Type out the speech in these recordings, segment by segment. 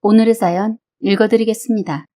오늘의 사연 읽어드리겠습니다.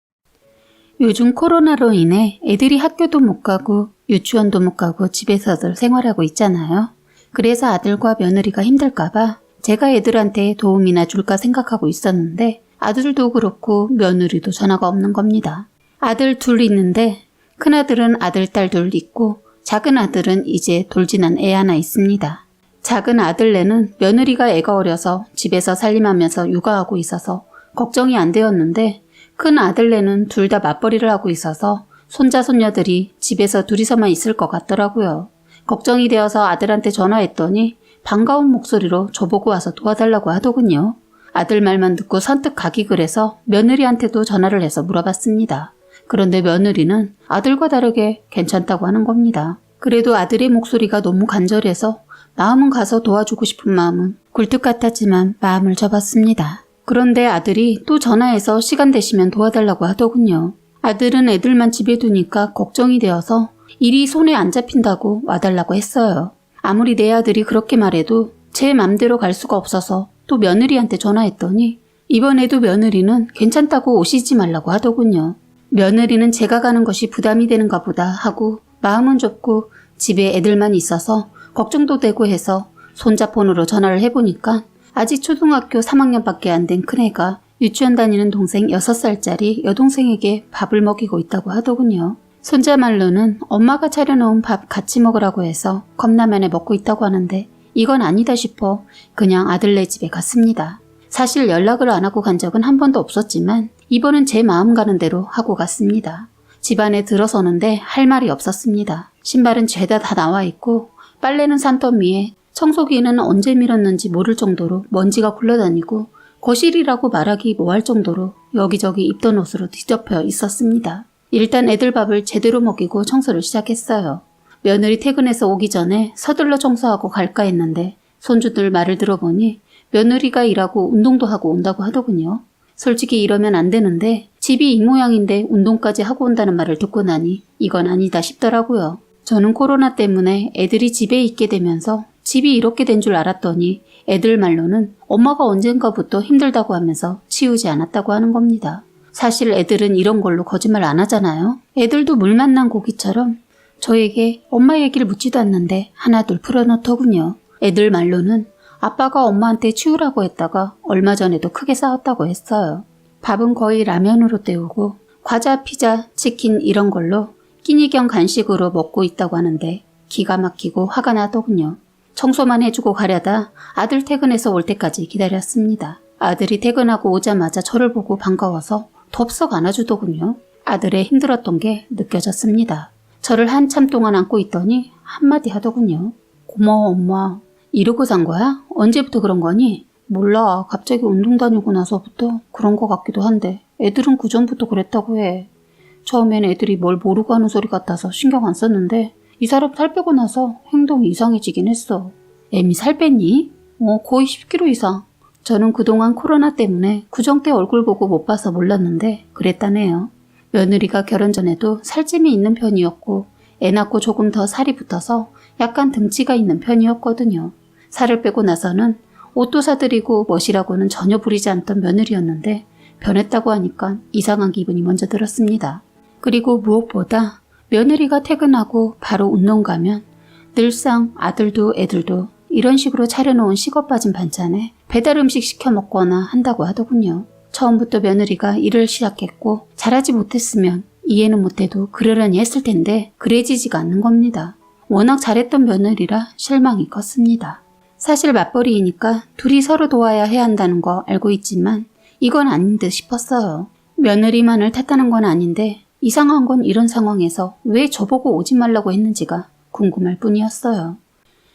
요즘 코로나로 인해 애들이 학교도 못 가고 유치원도 못 가고 집에서들 생활하고 있잖아요. 그래서 아들과 며느리가 힘들까봐 제가 애들한테 도움이나 줄까 생각하고 있었는데 아들도 그렇고 며느리도 전화가 없는 겁니다. 아들 둘 있는데 큰아들은 아들, 딸 둘 있고 작은 아들은 이제 돌진한 애 하나 있습니다. 작은 아들네는 며느리가 애가 어려서 집에서 살림하면서 육아하고 있어서 걱정이 안 되었는데 큰 아들네는 둘 다 맞벌이를 하고 있어서 손자 손녀들이 집에서 둘이서만 있을 것 같더라고요. 걱정이 되어서 아들한테 전화했더니 반가운 목소리로 저보고 와서 도와달라고 하더군요. 아들 말만 듣고 선뜻 가기 그래서 며느리한테도 전화를 해서 물어봤습니다. 그런데 며느리는 아들과 다르게 괜찮다고 하는 겁니다. 그래도 아들의 목소리가 너무 간절해서 마음은 가서 도와주고 싶은 마음은 굴뚝 같았지만 마음을 접었습니다. 그런데 아들이 또 전화해서 시간 되시면 도와달라고 하더군요. 아들은 애들만 집에 두니까 걱정이 되어서 일이 손에 안 잡힌다고 와달라고 했어요. 아무리 내 아들이 그렇게 말해도 제 맘대로 갈 수가 없어서 또 며느리한테 전화했더니 이번에도 며느리는 괜찮다고 오시지 말라고 하더군요. 며느리는 제가 가는 것이 부담이 되는가 보다 하고 마음은 좁고 집에 애들만 있어서 걱정도 되고 해서 손자폰으로 전화를 해보니까 아직 초등학교 3학년밖에 안 된 큰애가 유치원 다니는 동생 6살짜리 여동생에게 밥을 먹이고 있다고 하더군요. 손자 말로는 엄마가 차려놓은 밥 같이 먹으라고 해서 컵라면에 먹고 있다고 하는데 이건 아니다 싶어 그냥 아들네 집에 갔습니다. 사실 연락을 안 하고 간 적은 한 번도 없었지만 이번은 제 마음 가는 대로 하고 갔습니다. 집안에 들어서는데 할 말이 없었습니다. 신발은 죄다 다 나와 있고 빨래는 산더미에 청소기는 언제 밀었는지 모를 정도로 먼지가 굴러다니고 거실이라고 말하기 뭐할 정도로 여기저기 입던 옷으로 뒤덮여 있었습니다. 일단 애들 밥을 제대로 먹이고 청소를 시작했어요. 며느리 퇴근해서 오기 전에 서둘러 청소하고 갈까 했는데 손주들 말을 들어보니 며느리가 일하고 운동도 하고 온다고 하더군요. 솔직히 이러면 안 되는데 집이 이 모양인데 운동까지 하고 온다는 말을 듣고 나니 이건 아니다 싶더라고요. 저는 코로나 때문에 애들이 집에 있게 되면서 집이 이렇게 된 줄 알았더니 애들 말로는 엄마가 언젠가부터 힘들다고 하면서 치우지 않았다고 하는 겁니다. 사실 애들은 이런 걸로 거짓말 안 하잖아요. 애들도 물 만난 고기처럼 저에게 엄마 얘기를 묻지도 않는데 하나둘 풀어놓더군요. 애들 말로는 아빠가 엄마한테 치우라고 했다가 얼마 전에도 크게 싸웠다고 했어요. 밥은 거의 라면으로 때우고 과자, 피자, 치킨 이런 걸로 끼니 겸 간식으로 먹고 있다고 하는데 기가 막히고 화가 나더군요. 청소만 해주고 가려다 아들 퇴근해서 올 때까지 기다렸습니다. 아들이 퇴근하고 오자마자 저를 보고 반가워서 덥석 안아주더군요. 아들의 힘들었던 게 느껴졌습니다. 저를 한참 동안 안고 있더니 한마디 하더군요. 고마워 엄마. 이러고 산 거야? 언제부터 그런 거니? 몰라. 갑자기 운동 다니고 나서부터 그런 거 같기도 한데 애들은 그전부터 그랬다고 해. 처음엔 애들이 뭘 모르고 하는 소리 같아서 신경 안 썼는데 이 사람 살 빼고 나서 행동이 이상해지긴 했어. 애미 살 뺐니? 어, 거의 10kg 이상. 저는 그동안 코로나 때문에 구정 때 얼굴 보고 못 봐서 몰랐는데 그랬다네요. 며느리가 결혼 전에도 살찜이 있는 편이었고 애 낳고 조금 더 살이 붙어서 약간 등치가 있는 편이었거든요. 살을 빼고 나서는 옷도 사드리고 멋이라고는 전혀 부리지 않던 며느리였는데 변했다고 하니까 이상한 기분이 먼저 들었습니다. 그리고 무엇보다 며느리가 퇴근하고 바로 운동 가면 늘상 아들도 애들도 이런 식으로 차려놓은 식어 빠진 반찬에 배달 음식 시켜 먹거나 한다고 하더군요. 처음부터 며느리가 일을 시작했고 잘하지 못했으면 이해는 못해도 그러려니 했을 텐데 그래지지가 않는 겁니다. 워낙 잘했던 며느리라 실망이 컸습니다. 사실 맞벌이이니까 둘이 서로 도와야 해야 한다는 거 알고 있지만 이건 아닌 듯 싶었어요. 며느리만을 탓하는 건 아닌데 이상한 건 이런 상황에서 왜 저보고 오지 말라고 했는지가 궁금할 뿐이었어요.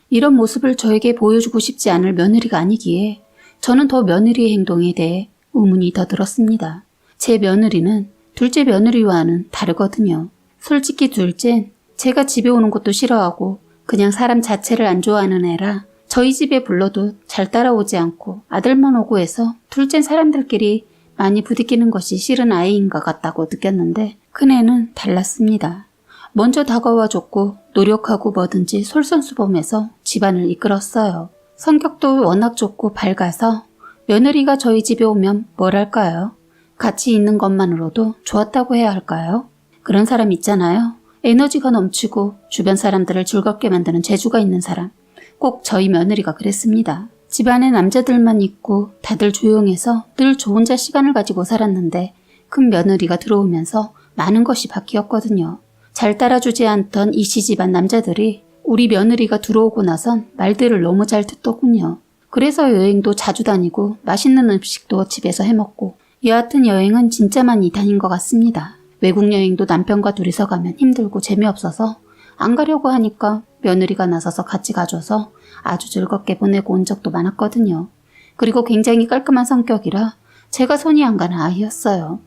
이런 모습을 저에게 보여주고 싶지 않을 며느리가 아니기에 저는 더 며느리의 행동에 대해 의문이 더 들었습니다. 제 며느리는 둘째 며느리와는 다르거든요. 솔직히 둘째는 제가 집에 오는 것도 싫어하고 그냥 사람 자체를 안 좋아하는 애라 저희 집에 불러도 잘 따라오지 않고 아들만 오고 해서 둘째 사람들끼리 많이 부딪히는 것이 싫은 아이인 것 같다고 느꼈는데 큰애는 달랐습니다. 먼저 다가와 줬고 노력하고 뭐든지 솔선수범해서 집안을 이끌었어요. 성격도 워낙 좋고 밝아서 며느리가 저희 집에 오면 뭘 할까요? 같이 있는 것만으로도 좋았다고 해야 할까요? 그런 사람 있잖아요. 에너지가 넘치고 주변 사람들을 즐겁게 만드는 재주가 있는 사람. 꼭 저희 며느리가 그랬습니다. 집안에 남자들만 있고 다들 조용해서 늘 저 혼자 시간을 가지고 살았는데 큰 며느리가 들어오면서 많은 것이 바뀌었거든요. 잘 따라주지 않던 이 시집안 남자들이 우리 며느리가 들어오고 나선 말들을 너무 잘 듣더군요. 그래서 여행도 자주 다니고 맛있는 음식도 집에서 해먹고 여하튼 여행은 진짜 많이 다닌 것 같습니다. 외국 여행도 남편과 둘이서 가면 힘들고 재미없어서 안 가려고 하니까 며느리가 나서서 같이 가줘서 아주 즐겁게 보내고 온 적도 많았거든요. 그리고 굉장히 깔끔한 성격이라 제가 손이 안 가는 아이였어요.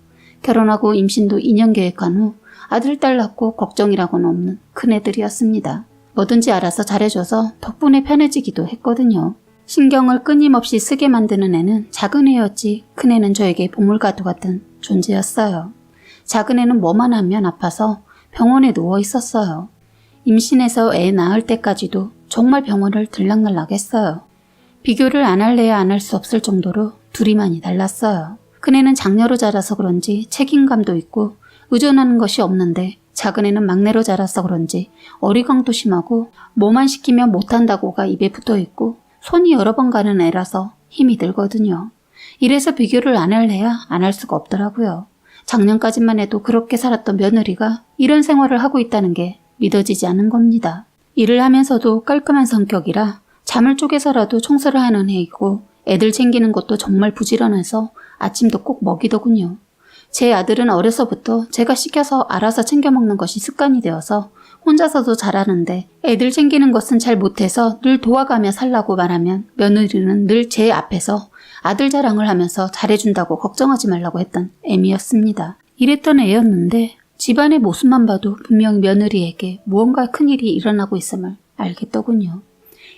결혼하고 임신도 2년 계획한 후 아들, 딸 낳고 걱정이라고는 없는 큰애들이었습니다. 뭐든지 알아서 잘해줘서 덕분에 편해지기도 했거든요. 신경을 끊임없이 쓰게 만드는 애는 작은 애였지 큰애는 저에게 보물가도 같은 존재였어요. 작은 애는 뭐만 하면 아파서 병원에 누워 있었어요. 임신해서 애 낳을 때까지도 정말 병원을 들락날락 했어요. 비교를 안 할래야 안 할 수 없을 정도로 둘이 많이 달랐어요. 큰애는 장녀로 자라서 그런지 책임감도 있고 의존하는 것이 없는데 작은 애는 막내로 자라서 그런지 어리광도 심하고 뭐만 시키면 못한다고가 입에 붙어 있고 손이 여러 번 가는 애라서 힘이 들거든요. 이래서 비교를 안 할래야 안 할 수가 없더라고요. 작년까지만 해도 그렇게 살았던 며느리가 이런 생활을 하고 있다는 게 믿어지지 않은 겁니다. 일을 하면서도 깔끔한 성격이라 잠을 쪼개서라도 청소를 하는 애이고 애들 챙기는 것도 정말 부지런해서 아침도 꼭 먹이더군요. 제 아들은 어려서부터 제가 시켜서 알아서 챙겨 먹는 것이 습관이 되어서 혼자서도 잘하는데 애들 챙기는 것은 잘 못해서 늘 도와가며 살라고 말하면 며느리는 늘 제 앞에서 아들 자랑을 하면서 잘해준다고 걱정하지 말라고 했던 애미였습니다. 이랬던 애였는데 집안의 모습만 봐도 분명 며느리에게 무언가 큰일이 일어나고 있음을 알겠더군요.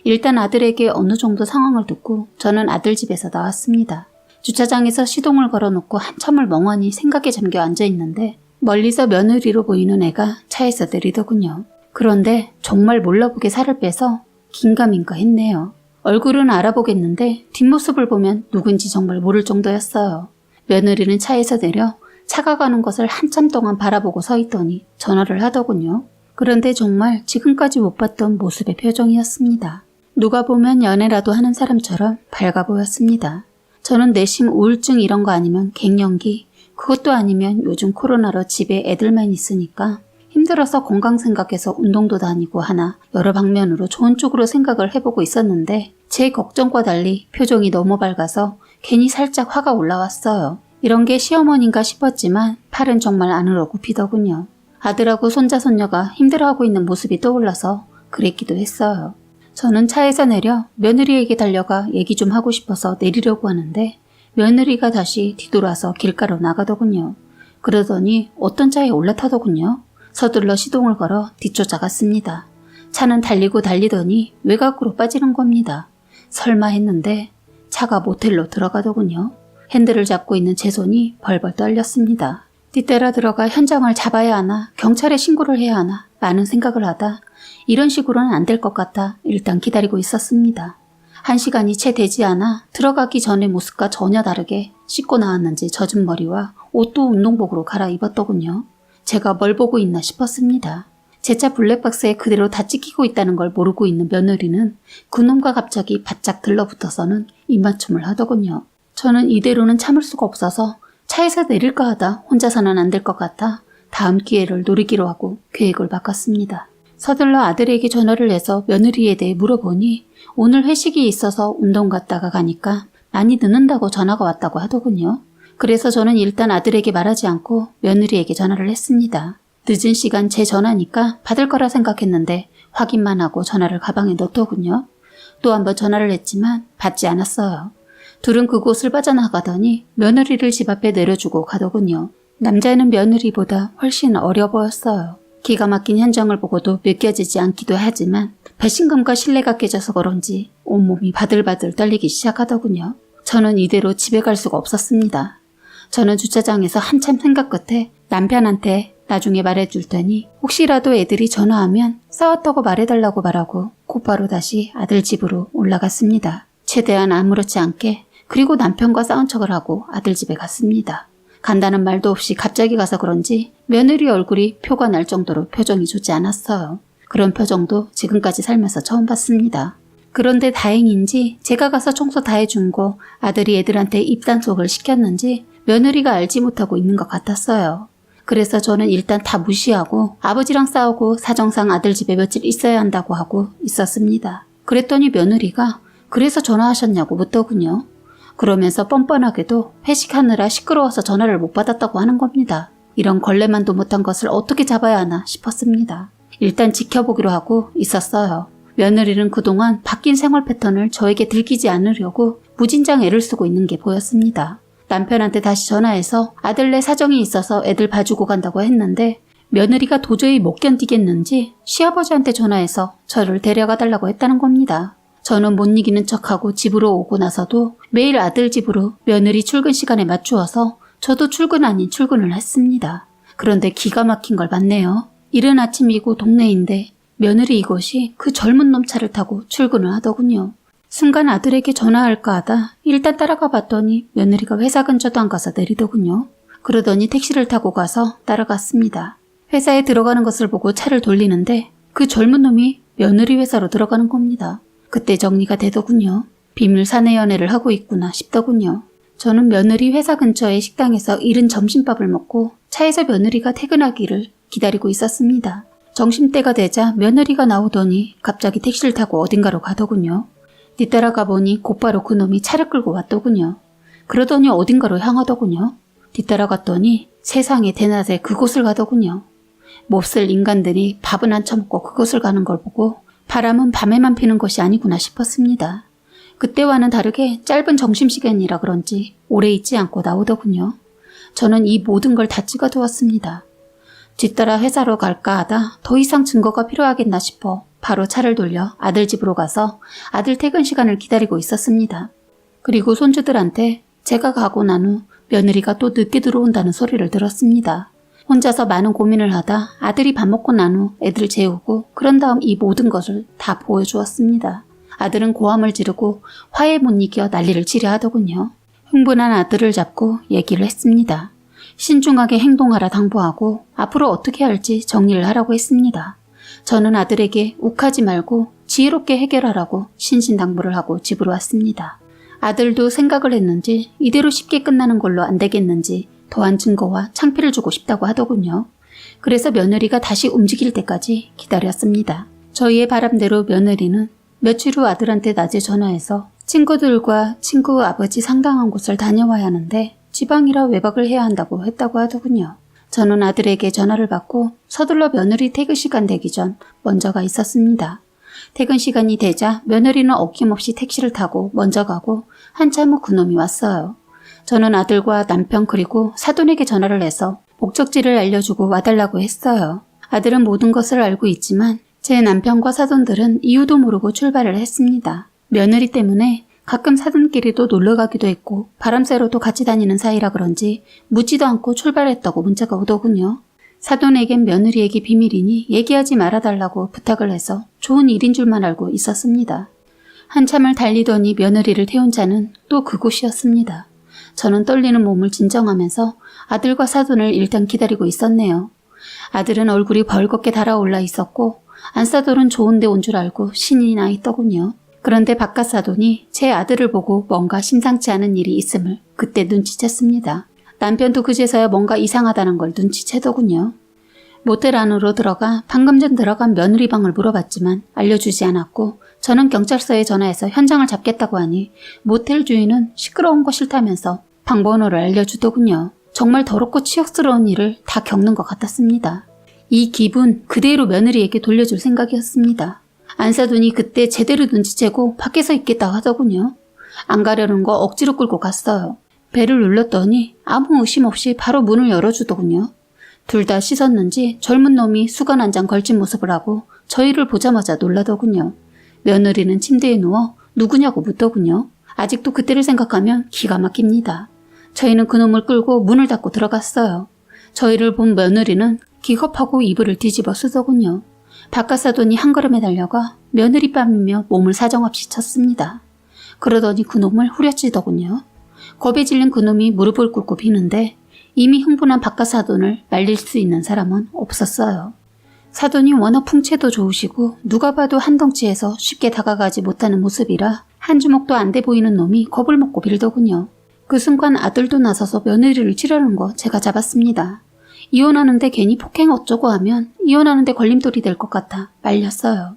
일단 아들에게 어느 정도 상황을 듣고 저는 아들 집에서 나왔습니다. 주차장에서 시동을 걸어놓고 한참을 멍하니 생각에 잠겨 앉아 있는데 멀리서 며느리로 보이는 애가 차에서 내리더군요. 그런데 정말 몰라보게 살을 빼서 긴가민가 했네요. 얼굴은 알아보겠는데 뒷모습을 보면 누군지 정말 모를 정도였어요. 며느리는 차에서 내려 차가 가는 것을 한참 동안 바라보고 서 있더니 전화를 하더군요. 그런데 정말 지금까지 못 봤던 모습의 표정이었습니다. 누가 보면 연애라도 하는 사람처럼 밝아 보였습니다. 저는 내심 우울증 이런 거 아니면 갱년기, 그것도 아니면 요즘 코로나로 집에 애들만 있으니까 힘들어서 건강 생각해서 운동도 다니고 하나 여러 방면으로 좋은 쪽으로 생각을 해보고 있었는데 제 걱정과 달리 표정이 너무 밝아서 괜히 살짝 화가 올라왔어요. 이런 게 시어머니인가 싶었지만 팔은 정말 안으로 굽히더군요. 아들하고 손자 손녀가 힘들어하고 있는 모습이 떠올라서 그랬기도 했어요. 저는 차에서 내려 며느리에게 달려가 얘기 좀 하고 싶어서 내리려고 하는데 며느리가 다시 뒤돌아서 길가로 나가더군요. 그러더니 어떤 차에 올라타더군요. 서둘러 시동을 걸어 뒤쫓아갔습니다. 차는 달리고 달리더니 외곽으로 빠지는 겁니다. 설마 했는데 차가 모텔로 들어가더군요. 핸들을 잡고 있는 제 손이 벌벌 떨렸습니다. 뒤따라 들어가 현장을 잡아야 하나 경찰에 신고를 해야 하나 많은 생각을 하다 이런 식으로는 안 될 것 같아 일단 기다리고 있었습니다. 한 시간이 채 되지 않아 들어가기 전의 모습과 전혀 다르게 씻고 나왔는지 젖은 머리와 옷도 운동복으로 갈아입었더군요. 제가 뭘 보고 있나 싶었습니다. 제 차 블랙박스에 그대로 다 찍히고 있다는 걸 모르고 있는 며느리는 그놈과 갑자기 바짝 들러붙어서는 입맞춤을 하더군요. 저는 이대로는 참을 수가 없어서 차에서 내릴까 하다 혼자서는 안 될 것 같아 다음 기회를 노리기로 하고 계획을 바꿨습니다. 서둘러 아들에게 전화를 해서 며느리에 대해 물어보니 오늘 회식이 있어서 운동 갔다가 가니까 많이 늦는다고 전화가 왔다고 하더군요. 그래서 저는 일단 아들에게 말하지 않고 며느리에게 전화를 했습니다. 늦은 시간 제 전화니까 받을 거라 생각했는데 확인만 하고 전화를 가방에 넣더군요. 또 한번 전화를 했지만 받지 않았어요. 둘은 그곳을 빠져나가더니 며느리를 집 앞에 내려주고 가더군요. 남자는 며느리보다 훨씬 어려 보였어요. 기가 막힌 현장을 보고도 믿겨지지 않기도 하지만 배신감과 신뢰가 깨져서 그런지 온몸이 바들바들 떨리기 시작하더군요. 저는 이대로 집에 갈 수가 없었습니다. 저는 주차장에서 한참 생각 끝에 남편한테 나중에 말해줄 테니 혹시라도 애들이 전화하면 싸웠다고 말해달라고 말하고 곧바로 다시 아들 집으로 올라갔습니다. 최대한 아무렇지 않게 그리고 남편과 싸운 척을 하고 아들 집에 갔습니다. 간다는 말도 없이 갑자기 가서 그런지 며느리 얼굴이 표가 날 정도로 표정이 좋지 않았어요. 그런 표정도 지금까지 살면서 처음 봤습니다. 그런데 다행인지 제가 가서 청소 다 해준 거 아들이 애들한테 입단속을 시켰는지 며느리가 알지 못하고 있는 것 같았어요. 그래서 저는 일단 다 무시하고 아버지랑 싸우고 사정상 아들 집에 며칠 있어야 한다고 하고 있었습니다. 그랬더니 며느리가 그래서 전화하셨냐고 묻더군요. 그러면서 뻔뻔하게도 회식하느라 시끄러워서 전화를 못 받았다고 하는 겁니다. 이런 걸레만도 못한 것을 어떻게 잡아야 하나 싶었습니다. 일단 지켜보기로 하고 있었어요. 며느리는 그동안 바뀐 생활 패턴을 저에게 들키지 않으려고 무진장 애를 쓰고 있는 게 보였습니다. 남편한테 다시 전화해서 아들네 사정이 있어서 애들 봐주고 간다고 했는데 며느리가 도저히 못 견디겠는지 시아버지한테 전화해서 저를 데려가 달라고 했다는 겁니다. 저는 못 이기는 척하고 집으로 오고 나서도 매일 아들 집으로 며느리 출근 시간에 맞추어서 저도 출근 아닌 출근을 했습니다. 그런데 기가 막힌 걸 봤네요. 이른 아침이고 동네인데 며느리 이것이 그 젊은 놈 차를 타고 출근을 하더군요. 순간 아들에게 전화할까 하다 일단 따라가 봤더니 며느리가 회사 근처도 안 가서 내리더군요. 그러더니 택시를 타고 가서 따라갔습니다. 회사에 들어가는 것을 보고 차를 돌리는데 그 젊은 놈이 며느리 회사로 들어가는 겁니다. 그때 정리가 되더군요. 비밀 사내 연애를 하고 있구나 싶더군요. 저는 며느리 회사 근처의 식당에서 이른 점심밥을 먹고 차에서 며느리가 퇴근하기를 기다리고 있었습니다. 점심때가 되자 며느리가 나오더니 갑자기 택시를 타고 어딘가로 가더군요. 뒤따라가 보니 곧바로 그 놈이 차를 끌고 왔더군요. 그러더니 어딘가로 향하더군요. 뒤따라갔더니 세상에 대낮에 그곳을 가더군요. 몹쓸 인간들이 밥은 안 처먹고 그곳을 가는 걸 보고 바람은 밤에만 피는 것이 아니구나 싶었습니다. 그때와는 다르게 짧은 점심시간이라 그런지 오래 있지 않고 나오더군요. 저는 이 모든 걸 다 찍어두었습니다. 뒤따라 회사로 갈까 하다 더 이상 증거가 필요하겠나 싶어 바로 차를 돌려 아들 집으로 가서 아들 퇴근 시간을 기다리고 있었습니다. 그리고 손주들한테 제가 가고 난 후 며느리가 또 늦게 들어온다는 소리를 들었습니다. 혼자서 많은 고민을 하다 아들이 밥 먹고 난 후 애들 재우고 그런 다음 이 모든 것을 다 보여주었습니다. 아들은 고함을 지르고 화에 못 이겨 난리를 치려 하더군요. 흥분한 아들을 잡고 얘기를 했습니다. 신중하게 행동하라 당부하고 앞으로 어떻게 할지 정리를 하라고 했습니다. 저는 아들에게 욱하지 말고 지혜롭게 해결하라고 신신당부를 하고 집으로 왔습니다. 아들도 생각을 했는지 이대로 쉽게 끝나는 걸로 안 되겠는지 더한 증거와 창피를 주고 싶다고 하더군요. 그래서 며느리가 다시 움직일 때까지 기다렸습니다. 저희의 바람대로 며느리는 며칠 후 아들한테 낮에 전화해서 친구들과 친구 아버지 상당한 곳을 다녀와야 하는데 지방이라 외박을 해야 한다고 했다고 하더군요. 저는 아들에게 전화를 받고 서둘러 며느리 퇴근 시간 되기 전 먼저 가 있었습니다. 퇴근 시간이 되자 며느리는 어김없이 택시를 타고 먼저 가고 한참 후 그놈이 왔어요. 저는 아들과 남편 그리고 사돈에게 전화를 해서 목적지를 알려주고 와달라고 했어요. 아들은 모든 것을 알고 있지만 제 남편과 사돈들은 이유도 모르고 출발을 했습니다. 며느리 때문에 가끔 사돈끼리도 놀러 가기도 했고 바람 쐬러도 같이 다니는 사이라 그런지 묻지도 않고 출발했다고 문자가 오더군요. 사돈에겐 며느리 얘기 비밀이니 얘기하지 말아달라고 부탁을 해서 좋은 일인 줄만 알고 있었습니다. 한참을 달리더니 며느리를 태운 차는 또 그곳이었습니다. 저는 떨리는 몸을 진정하면서 아들과 사돈을 일단 기다리고 있었네요. 아들은 얼굴이 벌겋게 달아올라 있었고 안사돈은 좋은데 온 줄 알고 신이 나 있더군요. 그런데 바깥 사돈이 제 아들을 보고 뭔가 심상치 않은 일이 있음을 그때 눈치챘습니다. 남편도 그제서야 뭔가 이상하다는 걸 눈치채더군요. 모텔 안으로 들어가 방금 전 들어간 며느리 방을 물어봤지만 알려주지 않았고 저는 경찰서에 전화해서 현장을 잡겠다고 하니 모텔 주인은 시끄러운 거 싫다면서 방번호를 알려주더군요. 정말 더럽고 치욕스러운 일을 다 겪는 것 같았습니다. 이 기분 그대로 며느리에게 돌려줄 생각이었습니다. 안사돈이 그때 제대로 눈치채고 밖에서 있겠다 하더군요. 안 가려는 거 억지로 끌고 갔어요. 배를 눌렀더니 아무 의심 없이 바로 문을 열어주더군요. 둘 다 씻었는지 젊은 놈이 수건 한 장 걸친 모습을 하고 저희를 보자마자 놀라더군요. 며느리는 침대에 누워 누구냐고 묻더군요. 아직도 그때를 생각하면 기가 막힙니다. 저희는 그놈을 끌고 문을 닫고 들어갔어요. 저희를 본 며느리는 기겁하고 이불을 뒤집어 쓰더군요. 바깥 사돈이 한 걸음에 달려가 며느리 뺨이며 몸을 사정없이 쳤습니다. 그러더니 그놈을 후려치더군요. 겁에 질린 그놈이 무릎을 꿇고 비는데 이미 흥분한 바깥 사돈을 말릴 수 있는 사람은 없었어요. 사돈이 워낙 풍채도 좋으시고 누가 봐도 한 덩치에서 쉽게 다가가지 못하는 모습이라 한 주먹도 안 돼 보이는 놈이 겁을 먹고 빌더군요. 그 순간 아들도 나서서 며느리를 치려는 거 제가 잡았습니다. 이혼하는데 괜히 폭행 어쩌고 하면 이혼하는데 걸림돌이 될 것 같아 말렸어요.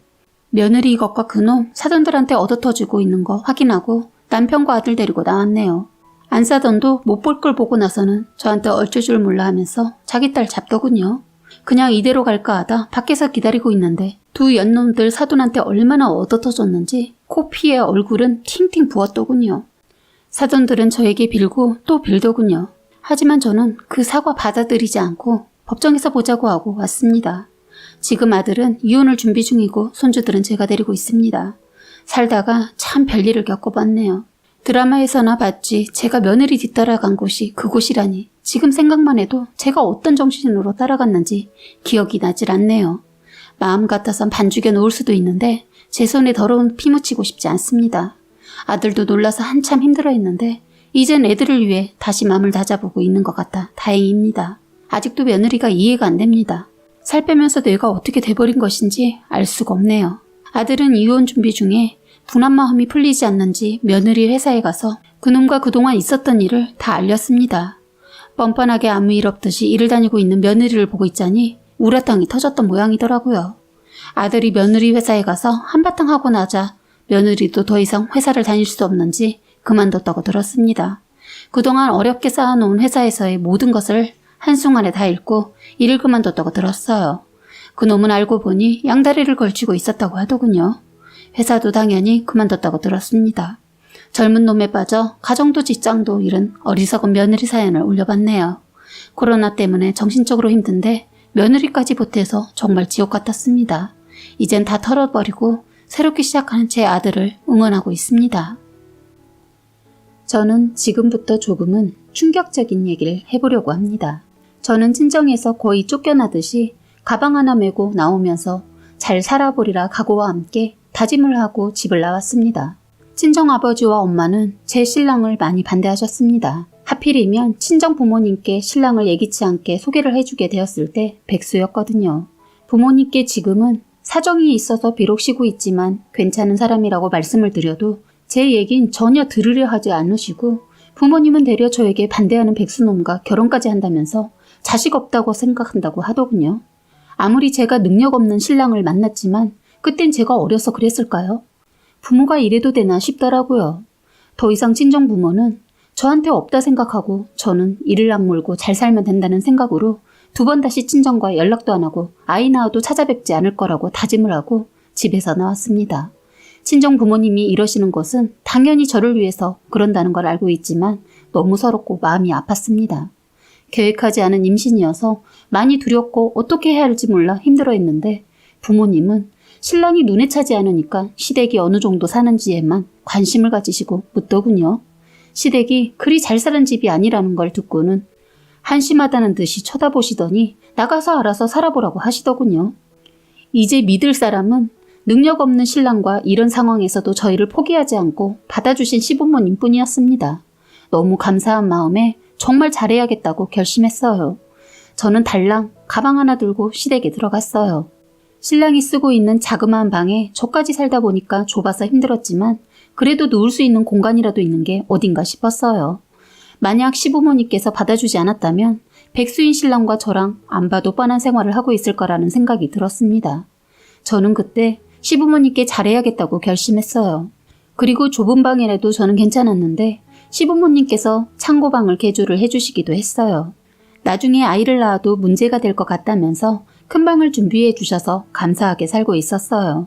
며느리 이것과 그놈 사돈들한테 얻어터지고 있는 거 확인하고 남편과 아들 데리고 나왔네요. 안 사돈도 못 볼 걸 보고 나서는 저한테 어쩔 줄 몰라 하면서 자기 딸 잡더군요. 그냥 이대로 갈까 하다 밖에서 기다리고 있는데 두 연놈들 사돈한테 얼마나 얻어터졌는지 코피에 얼굴은 팅팅 부었더군요. 사돈들은 저에게 빌고 또 빌더군요. 하지만 저는 그 사과 받아들이지 않고 법정에서 보자고 하고 왔습니다. 지금 아들은 이혼을 준비 중이고 손주들은 제가 데리고 있습니다. 살다가 참 별일을 겪어봤네요. 드라마에서나 봤지 제가 며느리 뒤따라간 곳이 그곳이라니 지금 생각만 해도 제가 어떤 정신으로 따라갔는지 기억이 나질 않네요. 마음 같아선 반죽여 놓을 수도 있는데 제 손에 더러운 피 묻히고 싶지 않습니다. 아들도 놀라서 한참 힘들어 했는데 이젠 애들을 위해 다시 마음을 다잡고 있는 것 같아 다행입니다. 아직도 며느리가 이해가 안 됩니다. 살 빼면서 뇌가 어떻게 돼버린 것인지 알 수가 없네요. 아들은 이혼 준비 중에 분한 마음이 풀리지 않는지 며느리 회사에 가서 그놈과 그동안 있었던 일을 다 알렸습니다. 뻔뻔하게 아무 일 없듯이 일을 다니고 있는 며느리를 보고 있자니 우라탕이 터졌던 모양이더라고요. 아들이 며느리 회사에 가서 한바탕 하고 나자 며느리도 더 이상 회사를 다닐 수 없는지 그만뒀다고 들었습니다. 그동안 어렵게 쌓아놓은 회사에서의 모든 것을 한순간에 다 잃고 일을 그만뒀다고 들었어요. 그놈은 알고 보니 양다리를 걸치고 있었다고 하더군요. 회사도 당연히 그만뒀다고 들었습니다. 젊은 놈에 빠져 가정도 직장도 잃은 어리석은 며느리 사연을 올려봤네요. 코로나 때문에 정신적으로 힘든데 며느리까지 보태서 정말 지옥 같았습니다. 이젠 다 털어버리고 새롭게 시작하는 제 아들을 응원하고 있습니다. 저는 지금부터 조금은 충격적인 얘기를 해보려고 합니다. 저는 친정에서 거의 쫓겨나듯이 가방 하나 메고 나오면서 잘 살아보리라 각오와 함께 다짐을 하고 집을 나왔습니다. 친정 아버지와 엄마는 제 신랑을 많이 반대하셨습니다. 하필이면 친정 부모님께 신랑을 예기치 않게 소개를 해주게 되었을 때 백수였거든요. 부모님께 지금은 사정이 있어서 비록 쉬고 있지만 괜찮은 사람이라고 말씀을 드려도 제 얘긴 전혀 들으려 하지 않으시고 부모님은 되려 저에게 반대하는 백수놈과 결혼까지 한다면서 자식 없다고 생각한다고 하더군요. 아무리 제가 능력 없는 신랑을 만났지만 그땐 제가 어려서 그랬을까요? 부모가 이래도 되나 싶더라고요. 더 이상 친정 부모는 저한테 없다 생각하고 저는 이를 악물고 잘 살면 된다는 생각으로 두 번 다시 친정과 연락도 안 하고 아이 낳아도 찾아뵙지 않을 거라고 다짐을 하고 집에서 나왔습니다. 친정 부모님이 이러시는 것은 당연히 저를 위해서 그런다는 걸 알고 있지만 너무 서럽고 마음이 아팠습니다. 계획하지 않은 임신이어서 많이 두렵고 어떻게 해야 할지 몰라 힘들어 했는데 부모님은 신랑이 눈에 차지 않으니까 시댁이 어느 정도 사는지에만 관심을 가지시고 묻더군요. 시댁이 그리 잘 사는 집이 아니라는 걸 듣고는 한심하다는 듯이 쳐다보시더니 나가서 알아서 살아보라고 하시더군요. 이제 믿을 사람은 능력 없는 신랑과 이런 상황에서도 저희를 포기하지 않고 받아주신 시부모님 뿐이었습니다. 너무 감사한 마음에 정말 잘해야겠다고 결심했어요. 저는 달랑 가방 하나 들고 시댁에 들어갔어요. 신랑이 쓰고 있는 자그마한 방에 저까지 살다 보니까 좁아서 힘들었지만 그래도 누울 수 있는 공간이라도 있는 게 어딘가 싶었어요. 만약 시부모님께서 받아주지 않았다면 백수인 신랑과 저랑 안 봐도 뻔한 생활을 하고 있을 거라는 생각이 들었습니다. 저는 그때 시부모님께 잘해야겠다고 결심했어요. 그리고 좁은 방이라도 저는 괜찮았는데 시부모님께서 창고방을 개조를 해주시기도 했어요. 나중에 아이를 낳아도 문제가 될 것 같다면서 큰 방을 준비해 주셔서 감사하게 살고 있었어요.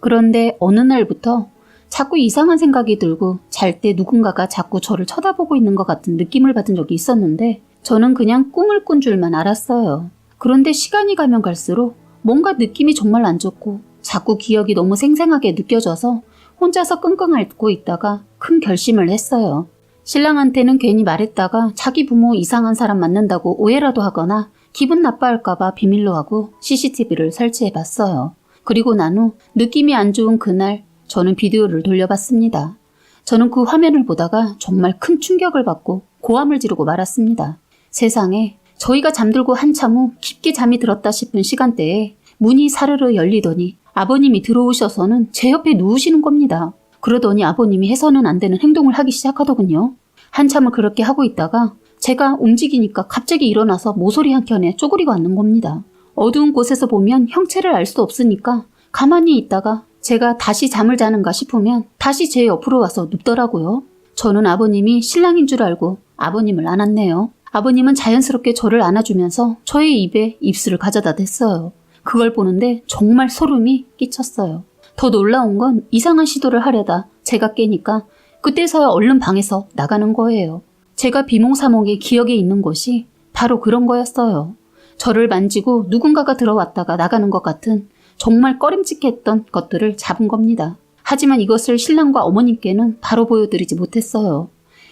그런데 어느 날부터 자꾸 이상한 생각이 들고 잘 때 누군가가 자꾸 저를 쳐다보고 있는 것 같은 느낌을 받은 적이 있었는데 저는 그냥 꿈을 꾼 줄만 알았어요. 그런데 시간이 가면 갈수록 뭔가 느낌이 정말 안 좋고 자꾸 기억이 너무 생생하게 느껴져서 혼자서 끙끙 앓고 있다가 큰 결심을 했어요. 신랑한테는 괜히 말했다가 자기 부모 이상한 사람 만난다고 오해라도 하거나 기분 나빠할까봐 비밀로 하고 CCTV를 설치해 봤어요. 그리고 난 후 느낌이 안 좋은 그날 저는 비디오를 돌려봤습니다. 저는 그 화면을 보다가 정말 큰 충격을 받고 고함을 지르고 말았습니다. 세상에 저희가 잠들고 한참 후 깊게 잠이 들었다 싶은 시간대에 문이 사르르 열리더니 아버님이 들어오셔서는 제 옆에 누우시는 겁니다. 그러더니 아버님이 해서는 안 되는 행동을 하기 시작하더군요. 한참을 그렇게 하고 있다가 제가 움직이니까 갑자기 일어나서 모서리 한켠에 쪼그리고 앉는 겁니다. 어두운 곳에서 보면 형체를 알 수 없으니까 가만히 있다가 제가 다시 잠을 자는가 싶으면 다시 제 옆으로 와서 눕더라고요. 저는 아버님이 신랑인 줄 알고 아버님을 안았네요. 아버님은 자연스럽게 저를 안아주면서 저의 입에 입술을 가져다 댔어요. 그걸 보는데 정말 소름이 끼쳤어요. 더 놀라운 건 이상한 시도를 하려다 제가 깨니까 그때서야 얼른 방에서 나가는 거예요. 제가 비몽사몽의 기억에 있는 곳이 바로 그런 거였어요. 저를 만지고 누군가가 들어왔다가 나가는 것 같은 정말 꺼림칙했던 것들을 잡은 겁니다. 하지만 이것을 신랑과 어머님께는 바로 보여드리지 못했어요.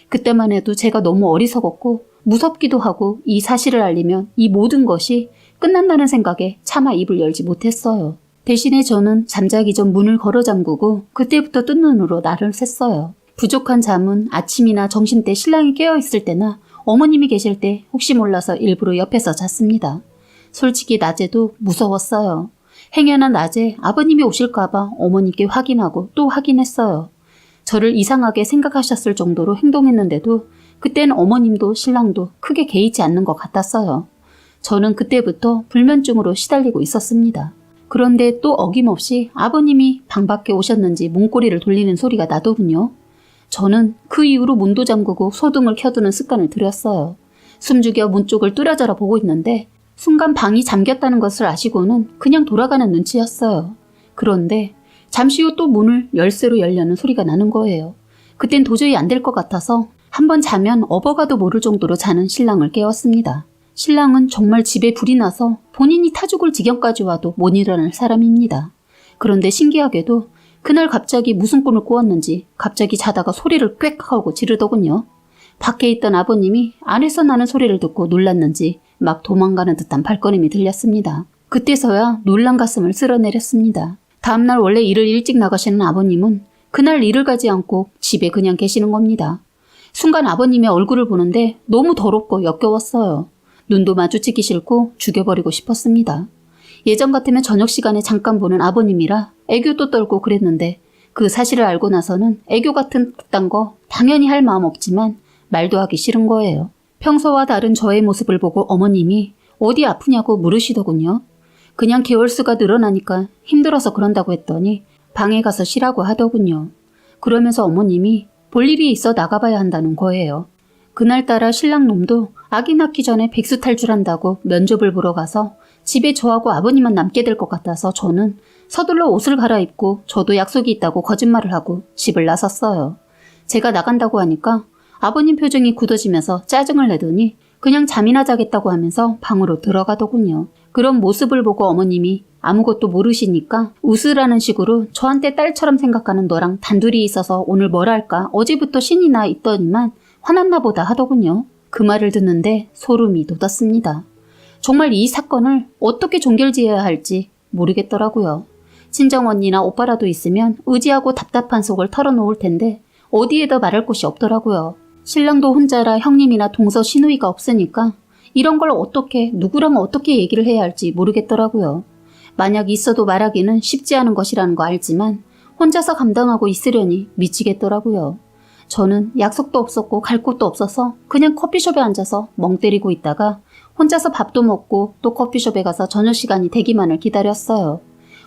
그때만 해도 제가 너무 어리석었고 무섭기도 하고 이 사실을 알리면 이 모든 것이 끝난다는 생각에 차마 입을 열지 못했어요. 대신에 저는 잠자기 전 문을 걸어 잠그고 그때부터 뜬 눈으로 나를 샜어요. 부족한 잠은 아침이나 점심 때 신랑이 깨어 있을 때나 어머님이 계실 때 혹시 몰라서 일부러 옆에서 잤습니다. 솔직히 낮에도 무서웠어요. 행여나 낮에 아버님이 오실까봐 어머니께 확인하고 또 확인했어요. 저를 이상하게 생각하셨을 정도로 행동했는데도 그땐 어머님도 신랑도 크게 개의치 않는 것 같았어요. 저는 그때부터 불면증으로 시달리고 있었습니다. 그런데 또 어김없이 아버님이 방 밖에 오셨는지 문고리를 돌리는 소리가 나더군요. 저는 그 이후로 문도 잠그고 소등을 켜두는 습관을 들였어요. 숨죽여 문 쪽을 뚜려져라 보고 있는데 순간 방이 잠겼다는 것을 아시고는 그냥 돌아가는 눈치였어요. 그런데 잠시 후 또 문을 열쇠로 열려는 소리가 나는 거예요. 그땐 도저히 안 될 것 같아서 한번 자면 업어가도 모를 정도로 자는 신랑을 깨웠습니다. 신랑은 정말 집에 불이 나서 본인이 타 죽을 지경까지 와도 못 일어날 사람입니다. 그런데 신기하게도 그날 갑자기 무슨 꿈을 꾸었는지 갑자기 자다가 소리를 꽥 하고 지르더군요. 밖에 있던 아버님이 안에서 나는 소리를 듣고 놀랐는지 막 도망가는 듯한 발걸음이 들렸습니다. 그때서야 놀란 가슴을 쓸어내렸습니다. 다음날 원래 일을 일찍 나가시는 아버님은 그날 일을 가지 않고 집에 그냥 계시는 겁니다. 순간 아버님의 얼굴을 보는데 너무 더럽고 역겨웠어요. 눈도 마주치기 싫고 죽여버리고 싶었습니다. 예전 같으면 저녁 시간에 잠깐 보는 아버님이라 애교도 떨고 그랬는데 그 사실을 알고 나서는 애교 같은 그딴 거 당연히 할 마음 없지만 말도 하기 싫은 거예요. 평소와 다른 저의 모습을 보고 어머님이 어디 아프냐고 물으시더군요. 그냥 개월수가 늘어나니까 힘들어서 그런다고 했더니 방에 가서 쉬라고 하더군요. 그러면서 어머님이 볼 일이 있어 나가봐야 한다는 거예요. 그날따라 신랑 놈도 아기 낳기 전에 백수 탈출한다고 면접을 보러 가서 집에 저하고 아버님만 남게 될 것 같아서 저는 서둘러 옷을 갈아입고 저도 약속이 있다고 거짓말을 하고 집을 나섰어요. 제가 나간다고 하니까 아버님 표정이 굳어지면서 짜증을 내더니 그냥 잠이나 자겠다고 하면서 방으로 들어가더군요. 그런 모습을 보고 어머님이 아무것도 모르시니까 웃으라는 식으로 저한테 딸처럼 생각하는 너랑 단둘이 있어서 오늘 뭘 할까 어제부터 신이 나 있더니만 화났나 보다 하더군요. 그 말을 듣는데 소름이 돋았습니다. 정말 이 사건을 어떻게 종결지어야 할지 모르겠더라고요. 친정 언니나 오빠라도 있으면 의지하고 답답한 속을 털어놓을 텐데 어디에다 말할 곳이 없더라고요. 신랑도 혼자라 형님이나 동서 시누이가 없으니까 이런 걸 어떻게 누구랑 어떻게 얘기를 해야 할지 모르겠더라고요. 만약 있어도 말하기는 쉽지 않은 것이라는 거 알지만 혼자서 감당하고 있으려니 미치겠더라고요. 저는 약속도 없었고 갈 곳도 없어서 그냥 커피숍에 앉아서 멍 때리고 있다가 혼자서 밥도 먹고 또 커피숍에 가서 저녁 시간이 되기만을 기다렸어요.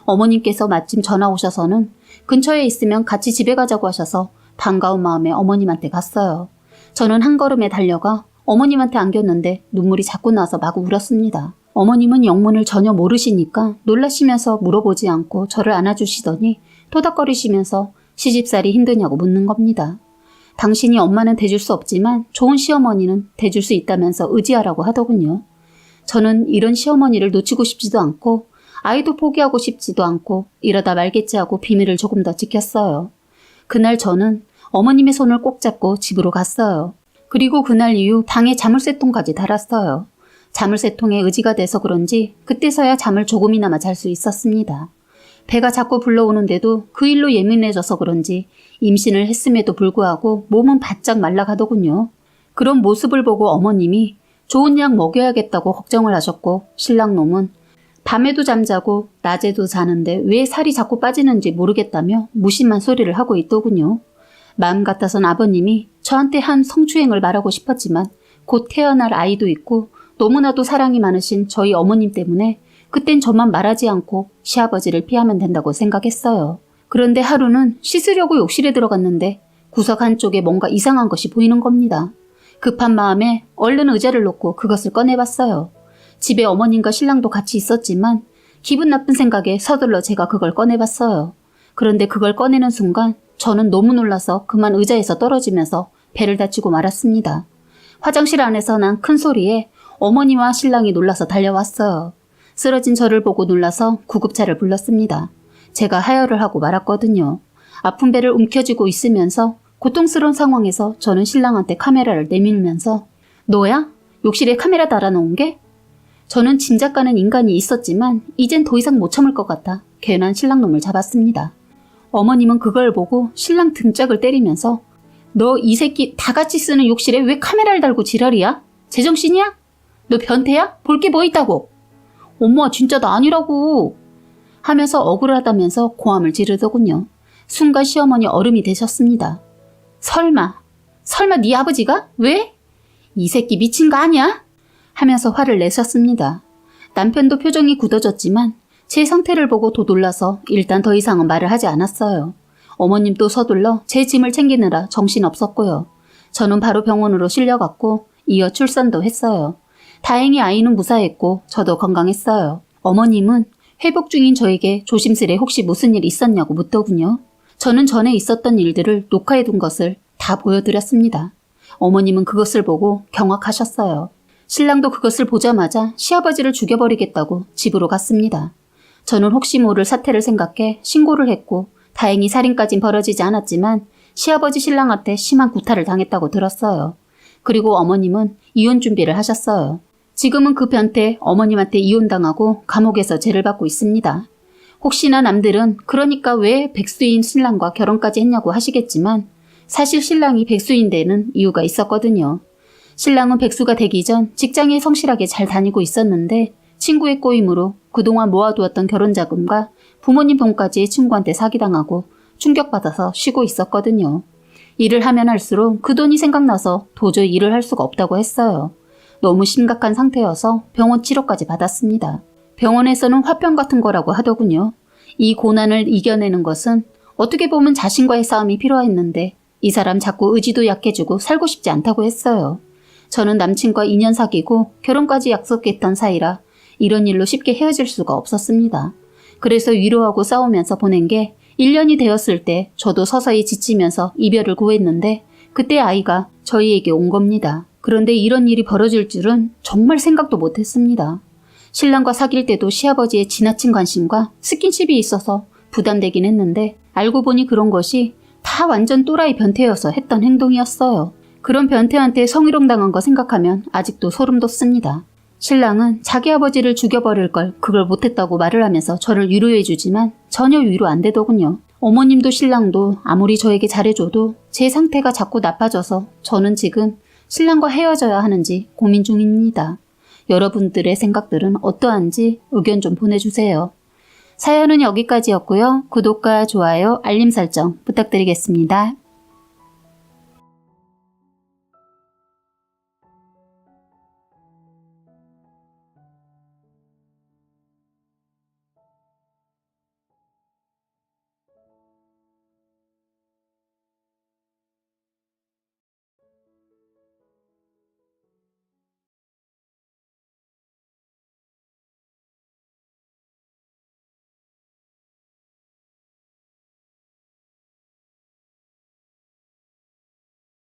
어머님께서 마침 전화 오셔서는 근처에 있으면 같이 집에 가자고 하셔서 반가운 마음에 어머님한테 갔어요. 저는 한 걸음에 달려가 어머님한테 안겼는데 눈물이 자꾸 나서 마구 울었습니다. 어머님은 영문을 전혀 모르시니까 놀라시면서 물어보지 않고 저를 안아주시더니 토닥거리시면서 시집살이 힘드냐고 묻는 겁니다. 당신이 엄마는 돼줄 수 없지만 좋은 시어머니는 돼줄 수 있다면서 의지하라고 하더군요. 저는 이런 시어머니를 놓치고 싶지도 않고 아이도 포기하고 싶지도 않고 이러다 말겠지 하고 비밀을 조금 더 지켰어요. 그날 저는 어머님의 손을 꼭 잡고 집으로 갔어요. 그리고 그날 이후 방에 자물쇠통까지 달았어요. 자물쇠통에 의지가 돼서 그런지 그때서야 잠을 조금이나마 잘 수 있었습니다. 배가 자꾸 불러오는데도 그 일로 예민해져서 그런지 임신을 했음에도 불구하고 몸은 바짝 말라가더군요. 그런 모습을 보고 어머님이 좋은 약 먹여야겠다고 걱정을 하셨고 신랑 놈은 밤에도 잠자고 낮에도 자는데 왜 살이 자꾸 빠지는지 모르겠다며 무심한 소리를 하고 있더군요. 마음 같아선 아버님이 저한테 한 성추행을 말하고 싶었지만 곧 태어날 아이도 있고 너무나도 사랑이 많으신 저희 어머님 때문에 그땐 저만 말하지 않고 시아버지를 피하면 된다고 생각했어요. 그런데 하루는 씻으려고 욕실에 들어갔는데 구석 한쪽에 뭔가 이상한 것이 보이는 겁니다. 급한 마음에 얼른 의자를 놓고 그것을 꺼내봤어요. 집에 어머님과 신랑도 같이 있었지만 기분 나쁜 생각에 서둘러 제가 그걸 꺼내봤어요. 그런데 그걸 꺼내는 순간 저는 너무 놀라서 그만 의자에서 떨어지면서 배를 다치고 말았습니다. 화장실 안에서 난 큰 소리에 어머니와 신랑이 놀라서 달려왔어요. 쓰러진 저를 보고 놀라서 구급차를 불렀습니다. 제가 하혈을 하고 말았거든요. 아픈 배를 움켜쥐고 있으면서 고통스러운 상황에서 저는 신랑한테 카메라를 내밀면서 너야? 욕실에 카메라 달아놓은 게? 저는 짐작 가는 인간이 있었지만 이젠 더 이상 못 참을 것 같아 괜한 신랑놈을 잡았습니다. 어머님은 그걸 보고 신랑 등짝을 때리면서 너 이 새끼 다 같이 쓰는 욕실에 왜 카메라를 달고 지랄이야? 제정신이야? 너 변태야? 볼 게 뭐 있다고? 엄마 진짜 나 아니라고 하면서 억울하다면서 고함을 지르더군요. 순간 시어머니 얼음이 되셨습니다. 설마 설마 네 아버지가? 왜? 이 새끼 미친 거 아니야? 하면서 화를 내셨습니다. 남편도 표정이 굳어졌지만 제 상태를 보고 더 놀라서 일단 더 이상은 말을 하지 않았어요. 어머님도 서둘러 제 짐을 챙기느라 정신 없었고요. 저는 바로 병원으로 실려갔고 이어 출산도 했어요. 다행히 아이는 무사했고 저도 건강했어요. 어머님은 회복 중인 저에게 조심스레 혹시 무슨 일 있었냐고 묻더군요. 저는 전에 있었던 일들을 녹화해둔 것을 다 보여드렸습니다. 어머님은 그것을 보고 경악하셨어요. 신랑도 그것을 보자마자 시아버지를 죽여버리겠다고 집으로 갔습니다. 저는 혹시 모를 사태를 생각해 신고를 했고 다행히 살인까진 벌어지지 않았지만 시아버지 신랑한테 심한 구타를 당했다고 들었어요. 그리고 어머님은 이혼 준비를 하셨어요. 지금은 그 변태 어머님한테 이혼당하고 감옥에서 죄를 받고 있습니다. 혹시나 남들은 그러니까 왜 백수인 신랑과 결혼까지 했냐고 하시겠지만 사실 신랑이 백수인 데는 이유가 있었거든요. 신랑은 백수가 되기 전 직장에 성실하게 잘 다니고 있었는데 친구의 꼬임으로 그동안 모아두었던 결혼 자금과 부모님 돈까지 친구한테 사기당하고 충격받아서 쉬고 있었거든요. 일을 하면 할수록 그 돈이 생각나서 도저히 일을 할 수가 없다고 했어요. 너무 심각한 상태여서 병원 치료까지 받았습니다. 병원에서는 화병 같은 거라고 하더군요. 이 고난을 이겨내는 것은 어떻게 보면 자신과의 싸움이 필요했는데 이 사람 자꾸 의지도 약해지고 살고 싶지 않다고 했어요. 저는 남친과 2년 사귀고 결혼까지 약속했던 사이라 이런 일로 쉽게 헤어질 수가 없었습니다. 그래서 위로하고 싸우면서 보낸 게 1년이 되었을 때 저도 서서히 지치면서 이별을 구했는데 그때 아이가 저희에게 온 겁니다. 그런데 이런 일이 벌어질 줄은 정말 생각도 못했습니다. 신랑과 사귈 때도 시아버지의 지나친 관심과 스킨십이 있어서 부담되긴 했는데 알고 보니 그런 것이 다 완전 또라이 변태여서 했던 행동이었어요. 그런 변태한테 성희롱 당한 거 생각하면 아직도 소름 돋습니다. 신랑은 자기 아버지를 죽여버릴 걸 그걸 못했다고 말을 하면서 저를 위로해주지만 전혀 위로 안 되더군요. 어머님도 신랑도 아무리 저에게 잘해줘도 제 상태가 자꾸 나빠져서 저는 지금 신랑과 헤어져야 하는지 고민 중입니다. 여러분들의 생각들은 어떠한지 의견 좀 보내주세요. 사연은 여기까지였고요. 구독과 좋아요, 알림 설정 부탁드리겠습니다.